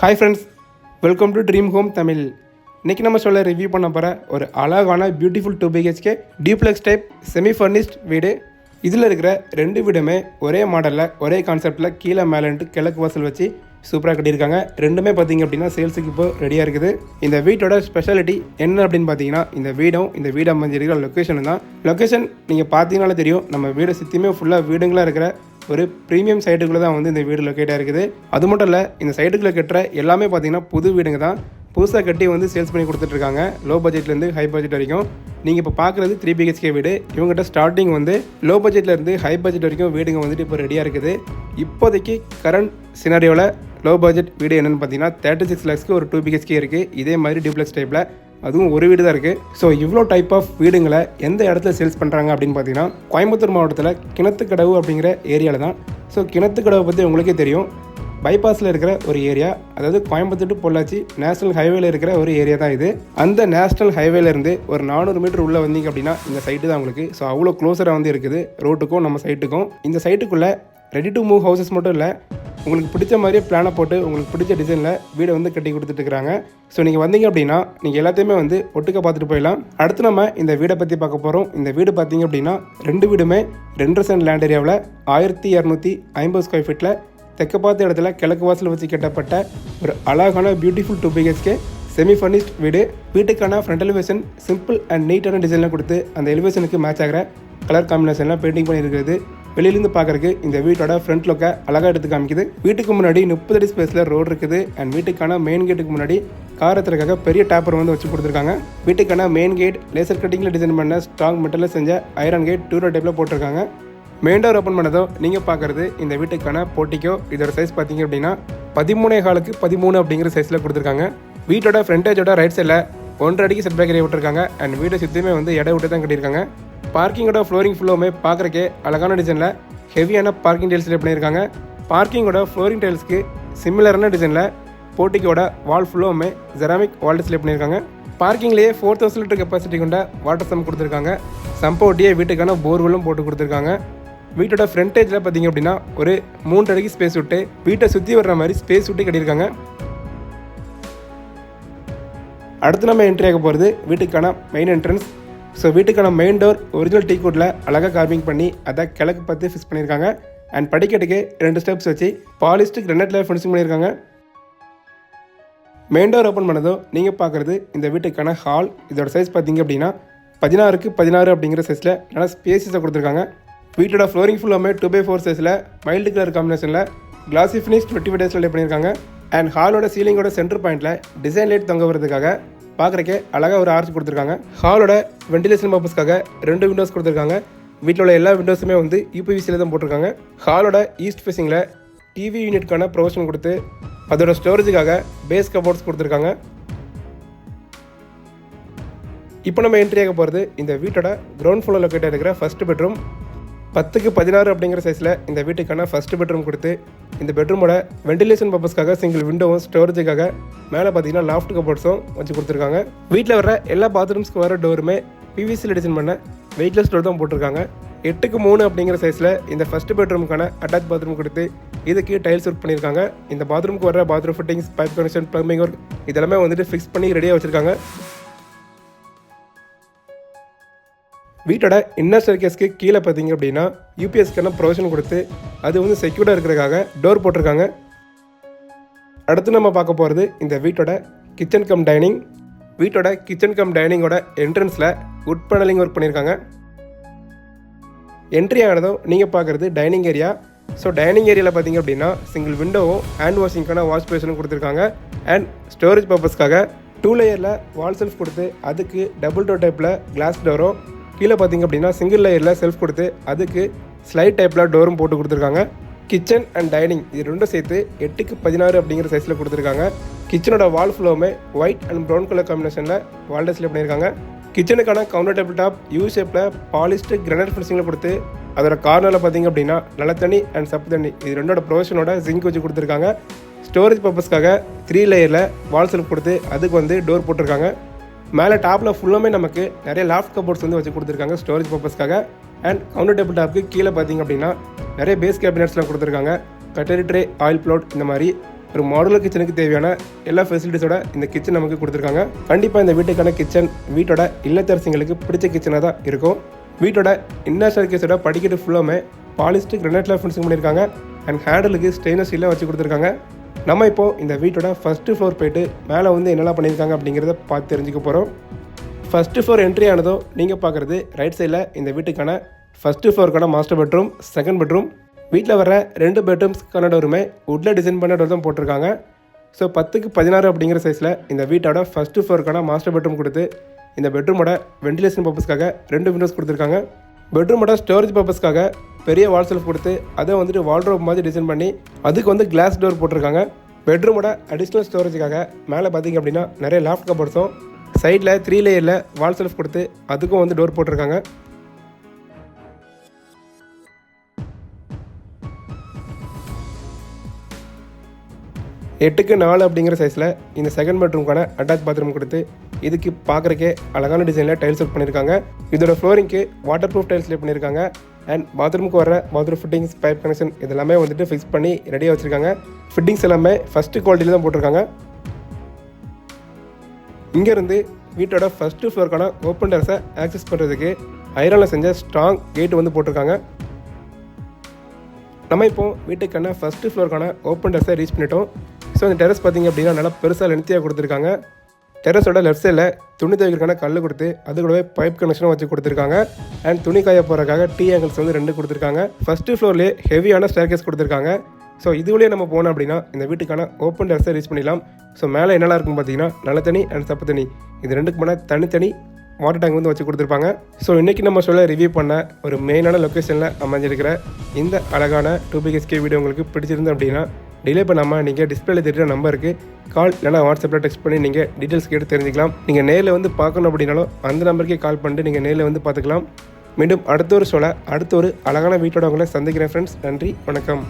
Hi friends welcome to dream home Tamil இன்றைக்கி நம்ம சொல்ல ரிவ்யூ பண்ண போகிற ஒரு அழகான beautiful two BHK duplex type semi furnished வீடு. இதில் இருக்கிற ரெண்டு வீடுமே ஒரே மாடலில் ஒரே கான்செப்டில் கீழே மேலேன்ட்டு கிழக்கு வாசல் வச்சு சூப்பராக கட்டியிருக்காங்க. ரெண்டுமே பார்த்தீங்க அப்படின்னா சேல்ஸுக்கு இப்போ ரெடியாக இருக்குது. இந்த வீட்டோட ஸ்பெஷாலிட்டி என்ன அப்படின்னு பார்த்தீங்கன்னா இந்த வீடும் இந்த வீடு அமைஞ்சிருக்கிற லொக்கேஷன் தான். லொக்கேஷன் நீங்கள் பார்த்தீங்கனாலே தெரியும் நம்ம வீடை சுற்றியுமே ஃபுல்லாக வீடுங்களாக இருக்கிற ஒரு ப்ரீமியம் சைட்டுக்குள்ளே தான் வந்து இந்த வீடு லொக்கேட்டாக இருக்குது. அது மட்டும் இல்லை இந்த சைட்டுக்குள்ளே கட்டுற எல்லாமே பார்த்தீங்கன்னா புது வீடுங்க தான். புதுசாக கட்டி வந்து சேல்ஸ் பண்ணி கொடுத்துட்ருக்காங்க லோ பட்ஜெட்லேருந்து ஹை பட்ஜெட் வரைக்கும். நீங்கள் இப்போ பார்க்குறது த்ரீ பிஹெச்கே வீடு. இவங்ககிட்ட ஸ்டார்டிங் வந்து லோ பட்ஜெட்லேருந்து ஹை பட்ஜெட் வரைக்கும் வீடுங்க வந்துட்டு இப்போ ரெடியாக இருக்குது. இப்போதைக்கு கரண்ட் சினாரியோவில் லோ பட்ஜெட் வீடு என்னென்னு பார்த்தீங்கன்னா தேர்ட்டி சிக்ஸ் லேக்ஸ்க்கு ஒரு டூ பிஹெச்கே இருக்குது இதே மாதிரி டியூப்ளெக்ஸ் டைப்பில் அதுவும் ஒரு வீடு தான் இருக்குது ஸோ இவ்வளோ டைப் ஆஃப் வீடுங்களை எந்த இடத்துல சேல்ஸ் பண்ணுறாங்க அப்படின்னு பார்த்தீங்கன்னா கோயம்புத்தூர் மாவட்டத்தில் கிணத்துக்கடவு அப்படிங்கிற ஏரியாவில் தான். ஸோ கிணத்துக்கடவை பற்றி உங்களுக்கே தெரியும். பைபாஸில் இருக்கிற ஒரு ஏரியா அதாவது கோயம்புத்தூர் டு பொள்ளாச்சி நேஷனல் ஹைவேல இருக்கிற ஒரு ஏரியா தான் இது. அந்த நேஷனல் ஹைவேலேருந்து ஒரு நானூறு மீட்டர் உள்ளே வந்தீங்க அப்படின்னா இந்த சைட்டு தான் உங்களுக்கு. ஸோ அவ்வளோ க்ளோஸராக வந்து இருக்குது. ரோட்டுக்கும் நம்ம சைட்டுக்கும் இந்த சைட்டுக்குள்ளே ரெடி டு மூவ் ஹவுசஸ் மட்டும் இல்லை உங்களுக்கு பிடிச்ச மாதிரியே பிளானை போட்டு உங்களுக்கு பிடிச்ச டிசைனில் வீடை வந்து கட்டி கொடுத்துட்ருக்குறாங்க ஸோ நீங்கள் வந்தீங்க அப்படின்னா நீங்கள் எல்லாத்தையுமே வந்து ஒட்டுக்க பார்த்துட்டு போயிடலாம். அடுத்து நம்ம இந்த வீடை பற்றி பார்க்க போகிறோம் இந்த வீடு பார்த்தீங்க அப்படின்னா ரெண்டு வீடுமே ரெண்டு சென்ட் லேண்ட் ஏரியாவில் ஆயிரத்தி இரநூத்தி ஐம்பது ஸ்கொயர் ஃபீட்டில் தெற்க பார்த்த இடத்துல கிழக்கு வாசல் வச்சு கட்டப்பட்ட ஒரு அழகான beautiful two BHK semi furnished வீடு. வீட்டுக்கான ஃப்ரண்ட் எலிவேஷன் சிம்பிள் அண்ட் நீட்டான டிசைனில் கொடுத்து அந்த எலிவேஷனுக்கு மேட்ச் ஆகிற கலர் காம்பினேஷன்லாம் பெயிண்டிங் பண்ணியிருக்கிறது. வெளியிலேருந்து பார்க்கறதுக்கு இந்த வீட்டோட ஃப்ரண்ட் லுக்கை அழகாக எடுத்து காமிக்குது. வீட்டுக்கு முன்னாடி முப்பது அடி ஸ்பேஸில் ரோடு இருக்குது. அண்ட் வீட்டுக்கான மெயின் கேட்டுக்கு முன்னாடி காரத்திற்காக பெரிய டேப்பர் வந்து வச்சு கொடுத்துருக்காங்க. வீட்டுக்கான மெயின் கேட் லேசர் கட்டிங்கில் டிசைன் பண்ண ஸ்ட்ராங் மெட்டலில் செஞ்ச ஐரன் கேட் டூரோ டைப்பில் போட்டிருக்காங்க. மெயின் டோர் ஓப்பன் பண்ணதோ நீங்கள் பார்க்குறது இந்த வீட்டுக்கான போட்டிக்கோ இதோட சைஸ் பார்த்தீங்க அப்படின்னா பதிமூணே காலுக்கு பதிமூணு அப்படிங்கிற சைஸில் கொடுத்துருக்காங்க. வீட்டோட ஃப்ரண்டேஜோட ரைட் சைடில் ஒன்றரை அடிக்கு செட் பேக்கரி விட்டுருக்காங்க. அண்ட் வீடை சுற்றியுமே வந்து இடம் விட்டு தான் கட்டியிருக்காங்க. பார்க்கிங்கோட ஃப்ளோரிங் ஃபுல்லுமே பார்க்குறக்கே அழகான டிசைனில் ஹெவியான பார்க்கிங் டைல்ஸ் பண்ணியிருக்காங்க. பார்க்கிங்கோட ஃப்ளோரிங் டைல்ஸ்க்கு சிமிலரான டிசைனில் போட்டிக்கோட வால் ஃபுல்லுமே ஜெராமிக் வால் டிஸ்பிளே பண்ணியிருக்காங்க. பார்க்கிங்லேயே ஃபோர் தௌசண்ட் லிட்டர் கெப்பாசிட்டி கொண்ட வாட்டர் சம் கொடுத்துருக்காங்க. சம்ப ஒட்டியே வீட்டுக்கான போர்வெல்லும் போட்டு கொடுத்துருக்காங்க. வீட்டோட ஃப்ரண்டேஜில் பார்த்தீங்க அப்படின்னா ஒரு மூன்று அடிக்கு ஸ்பேஸ் விட்டு வீட்டை சுற்றி வர்ற மாதிரி ஸ்பேஸ் விட்டு கட்டியிருக்காங்க. அடுத்து நம்ம என்ட்ரி ஆக போகிறது வீட்டுக்கான மெயின் என்ட்ரன்ஸ் ஸோ வீட்டுக்கான மெயின் டோர் ஒரிஜினல் டீ கோட்டில் அழகாக கார்விங் பண்ணி அதை கிழக்கு பார்த்து ஃபிக்ஸ் பண்ணியிருக்காங்க. அண்ட் படிக்கட்டுக்கு ரெண்டு ஸ்டெப்ஸ் வச்சு பாலிஸ்டிக் கிரனட்டில் ஃபினிஷிங் பண்ணியிருக்காங்க. மெயின் டோர் ஓப்பன் பண்ணதும் நீங்கள் பார்க்குறது இந்த வீட்டுக்கான ஹால் இதோட சைஸ் பார்த்தீங்க அப்படின்னா பதினாறுக்கு பதினாறு அப்படிங்கிற சைஸில் நல்லா ஸ்பேசஸை கொடுத்துருக்காங்க. வீட்டோட ஃப்ளோரிங் ஃபுல்லாமே டூ பை ஃபோர் சைஸில் மைல்டு கலர் காம்பினேஷனில் கிளாசி ஃபினிஷ் டுவெண்ட்டி ஃபைவ் டேஸில் பண்ணியிருக்காங்க. அண்ட் ஹாலோட சீலிங்கோட சென்டர் பாயிண்ட்டில் டிசைன் லைட் தொங்க வரதுக்காக பார்க்குறக்கே அழகாக ஒரு ஆர்ச் கொடுத்துருக்காங்க. ஹாலோட வென்டிலேஷன் பர்பஸ்க்காக ரெண்டு விண்டோஸ் கொடுத்துருக்காங்க. வீட்டில் உள்ள எல்லா விண்டோஸுமே வந்து யூபிவிசியில் தான் போட்டிருக்காங்க. ஹாலோட ஈஸ்ட் ஃபேஸிங்கில் டிவி யூனிட்க்கான ப்ரொவிஷன் கொடுத்து அதோட ஸ்டோரேஜுக்காக பேஸ் கபோர்ட்ஸ் கொடுத்துருக்காங்க. இப்போ நம்ம என்ட்ரி ஆக போகிறது இந்த வீட்டோட கிரவுண்ட் ஃப்ளோர் லொக்கேட்டாக இருக்கிற ஃபஸ்ட்டு பெட்ரூம் பத்துக்கு பதினாறு அப்படிங்கிற சைஸில் இந்த வீட்டுக்கான ஃபர்ஸ்ட் பெட்ரூம் கொடுத்து இந்த பெட்ரூமோட வென்டிலேஷன் பர்பஸ்க்காக சிங்கிள் விண்டோவும் ஸ்டோரேஜுக்காக மேலே பார்த்தீங்கன்னா லாஃப்ட் கபோர்ட்ஸும் வச்சு கொடுத்துருக்காங்க. வீட்டில் வர எல்லா பாத்ரூம்ஸ்க்கு வர டோருமே பிவிசியில் டிசைன் பண்ண வெயிட்லெஸ் டோர் தான் போட்டிருக்காங்க. எட்டுக்கு மூணு அப்படிங்கிற சைஸில் இந்த ஃபர்ஸ்ட் பெட்ரூமுக்கான அட்டாச் பாத்ரூம் கொடுத்து இதுக்கு டைல்ஸ் ஒர்க் பண்ணியிருக்காங்க. இந்த பாத்ரூமுக்கு வர bathroom fittings pipe connection plumbing work இதெல்லாமே வந்துட்டு ஃபிக்ஸ் பண்ணி ரெடியாக வச்சுருக்காங்க. வீட்டோட இன்னர் ஸ்டர்கேஸ்க்கு கீழே பார்த்தீங்க அப்படின்னா யூபிஎஸ்க்கான ப்ரொவிஷன் கொடுத்து அது வந்து செக்யூர்டாக இருக்கிறதுக்காக டோர் போட்டிருக்காங்க. அடுத்து நம்ம பார்க்க போகிறது இந்த வீட்டோட கிச்சன் கம் டைனிங் வீட்டோட கிச்சன் கம் டைனிங்கோட என்ட்ரன்ஸில் உட் பேனலிங் ஒர்க் பண்ணியிருக்காங்க. என்ட்ரி ஆனதும் நீங்கள் பார்க்குறது டைனிங் ஏரியா ஸோ டைனிங் ஏரியாவில் பார்த்தீங்க அப்படின்னா சிங்கிள் விண்டோவும் ஹேண்ட் வாஷிங்க்கான வாஷ் பேஷனும் கொடுத்துருக்காங்க. அண்ட் ஸ்டோரேஜ் பர்பஸ்க்காக டூ லேயரில் வால் செல்ஃப் கொடுத்து அதுக்கு டபுள் டோர் டைப்பில் கிளாஸ் டோரும் கீழே பார்த்தீங்க அப்படின்னா சிங்கிள் லேயரில் செல்ஃப் கொடுத்து அதுக்கு ஸ்லைட் டைப்பில் டோரும் போட்டு கொடுத்துருக்காங்க. கிச்சன் அண்ட் டைனிங் இது ரெண்டும் சேர்த்து எட்டுக்கு பதினாறு அப்படிங்கிற சைஸில் கொடுத்துருக்காங்க. கிச்சனோட வால் ஃபுல்லோவுமே ஒயிட் அண்ட் ப்ரௌன் கலர் காம்பினேஷனில் வால் பண்ணியிருக்காங்க. கிச்சனுக்கான கவுண்டர் டேபிள் டாப் யூ ஷேப்பில் பாலிஸ்டு கிரனட் ஃபினிஷிங்கில் கொடுத்து அதோட கார்னரில் பார்த்தீங்க அப்படின்னா நல்ல தண்ணி அண்ட் சப்பு தண்ணி இது ரெண்டோட ப்ரொவிஷனோட ஜிங்க் வச்சு கொடுத்துருக்காங்க. ஸ்டோரேஜ் பர்பஸ்க்காக த்ரீ லேயரில் வால் செல்ஃப் கொடுத்து அதுக்கு வந்து டோர் போட்டிருக்காங்க. மேலே டாப்பில் ஃபுல்லாமே நமக்கு நிறைய லாஃப்ட் கபோர்ட்ஸ் வந்து வச்சு கொடுத்துருக்காங்க ஸ்டோரேஜ் பர்பஸ்க்காக அண்ட் கவுண்டர் டேபிள் டாப்புக்கு கீழே பார்த்தீங்க அப்படின்னா நிறைய பேஸ் கேபினட்ஸ்லாம் கொடுத்துருக்காங்க. கட்டரி ட்ரே ஆயில் ப்ளோட் இந்த மாதிரி ஒரு மாடுலர் கிச்சனுக்கு தேவையான எல்லா ஃபெசிலிட்டிஸோட இந்த கிச்சன் நமக்கு கொடுத்துருக்காங்க. கண்டிப்பாக இந்த வீட்டுக்கான கிச்சன் வீட்டோட இல்லத்தரசிங்களுக்கு பிடிச்ச கிச்சனாக தான் இருக்கும். வீட்டோட இன்னர் சர்க்கேஸோட படிக்கட்டு ஃபுல்லாமே பாலிஸ்டிக் ரெனட்ல ஃபினிஷிங் பண்ணியிருக்காங்க. அண்ட் ஹேண்டலுக்கு ஸ்டெயின்லெஸ் ஸ்டீலாக வச்சு கொடுத்துருக்காங்க. நம்ம இப்போது இந்த வீட்டோட ஃபஸ்ட்டு ஃப்ளோர் போயிட்டு மேலே வந்து என்னெல்லாம் பண்ணியிருக்காங்க அப்படிங்கிறத பார்த்து தெரிஞ்சுக்க போகிறோம் ஃபஸ்ட்டு ஃப்ளோர் என்ட்ரி ஆனதும் நீங்கள் பார்க்குறது ரைட் சைடில் இந்த வீட்டுக்கான ஃபஸ்ட்டு ஃப்ளோருக்கான மாஸ்டர் பெட்ரூம் செகண்ட் பெட்ரூம் வீட்டில் வர ரெண்டு பெட்ரூம்ஸ்க்கான டோருமே உட்டில் டிசைன் பண்ண டோர் தான் போட்டிருக்காங்க. ஸோ பத்துக்கு பதினாறு அப்படிங்கிற சைஸில் இந்த வீட்டோட ஃபஸ்ட்டு ஃப்ளோருக்கான மாஸ்டர் பெட்ரூம் கொடுத்து இந்த பெட்ரூமோட வென்டிலேஷன் பர்பஸ்க்காக ரெண்டு விண்டோஸ் கொடுத்துருக்காங்க. பெட்ரூமோட ஸ்டோரேஜ் பர்பஸ்க்காக பெரிய வால் செல்ஃப் கொடுத்து அதை வந்துட்டு வால்ட்ரோப் மாதிரி டிசைன் பண்ணி அதுக்கு வந்து கிளாஸ் டோர் போட்டிருக்காங்க. பெட்ரூமோட அடிஷ்னல் ஸ்டோரேஜுக்காக மேலே பார்த்தீங்க அப்படின்னா நிறைய லாஃப்ட் கபோர்ட்ஸும் சைடில் த்ரீ லேயரில் வால் செல்ஃப் கொடுத்து அதுக்கும் வந்து டோர் போட்டிருக்காங்க. எட்டுக்கு நாலு அப்படிங்கிற சைஸில் இந்த செகண்ட் பெட்ரூம்க்கான அட்டாச் பாத்ரூம் கொடுத்து இதுக்கு பார்க்குறக்கே அழகான டிசைனில் டைல்ஸ் ஒர்க் பண்ணியிருக்காங்க இதோட ஃப்ளோரிங்க்கு வாட்டர் ப்ரூஃப் டைல்ஸ்லேயே பண்ணியிருக்காங்க அண்ட் பாத்ரூமுக்கு வர பாத்ரூம் ஃபிட்டிங்ஸ் பைப் கனெக்ஷன் இதெல்லாமே வந்துட்டு ஃபிக்ஸ் பண்ணி ரெடியாக வச்சுருக்காங்க. ஃபிட்டிங்ஸ் எல்லாமே ஃபஸ்ட்டு குவாலிட்டியில் தான் போட்டிருக்காங்க. இங்கேருந்து வீட்டோட ஃபஸ்ட்டு ஃப்ளோருக்கான ஓப்பன் டெரஸை ஆக்சஸ் பண்ணுறதுக்கு ஐரானில் செஞ்ச ஸ்ட்ராங் கேட் வந்து போட்டிருக்காங்க. நம்ம இப்போ வீட்டுக்கான ஃபஸ்ட்டு ஃப்ளோருக்கான ஓப்பன் டெரஸை ரீச் பண்ணிட்டோம். ஸோ அந்த டெரஸ் பார்த்தீங்க அப்படின்னா நல்லா பெருசாக லென்த்தியாக கொடுத்துருக்காங்க. டெரஸோட லெஃப்ட் சைடில் துணி துவைக்கிறதுக்கான கல் கொடுத்து அது கூடவே பைப் கனெக்ஷனும் வச்சு கொடுத்துருக்காங்க. அண்ட் துணி காய போகிறதுக்காக டீ ஆங்கிள்ஸ் வந்து ரெண்டு கொடுத்துருக்காங்க. ஃபஸ்ட்டு ஃப்ளோர்லேயே ஹெவியான ஸ்டேர்கேஸ் கொடுத்துருக்காங்க. ஸோ இதுவழியே நம்ம போனோம் அப்படின்னா இந்த வீட்டுக்கான ஓப்பன் டெரஸை ரீச் பண்ணிடலாம். ஸோ மேலே என்னெல்லாம் இருக்கும் பார்த்தீங்கன்னா நல்ல தண்ணி அண்ட் சப்பு தண்ணி இது ரெண்டுக்கு போனால் தனித்தனி வாட்டர் டேங்க் வந்து வச்சு கொடுத்துருப்பாங்க. ஸோ இன்றைக்கி நம்ம சொல்ல ரிவ்யூ பண்ண ஒரு மெயினான லொக்கேஷனில் அமைஞ்சிருக்கிற இந்த அழகான டூ பிஹெச்கே வீடியோ உங்களுக்கு பிடிச்சிருந்து அப்படின்னா டிலே பண்ணாமல் நீங்கள் டிஸ்பிளேல தெரியுற நம்பருக்கு கால் இல்லைனா வாட்ஸ்அப்பில் டெக்ஸ்ட் பண்ணி நீங்கள் டீட்டெயில்ஸ் கேட்டு தெரிஞ்சுக்கலாம். நீங்கள் நேரில் வந்து பார்க்கணும் அப்படின்னாலும் அந்த நம்பருக்கே கால் பண்ணிட்டு நீங்கள் நேரில் வந்து பார்த்துக்கலாம். மீண்டும் அடுத்த ஒரு சொல்ல அடுத்த ஒரு அழகான வீட்டோட உங்களை சந்திக்கிறேன் ஃப்ரெண்ட்ஸ் நன்றி வணக்கம்.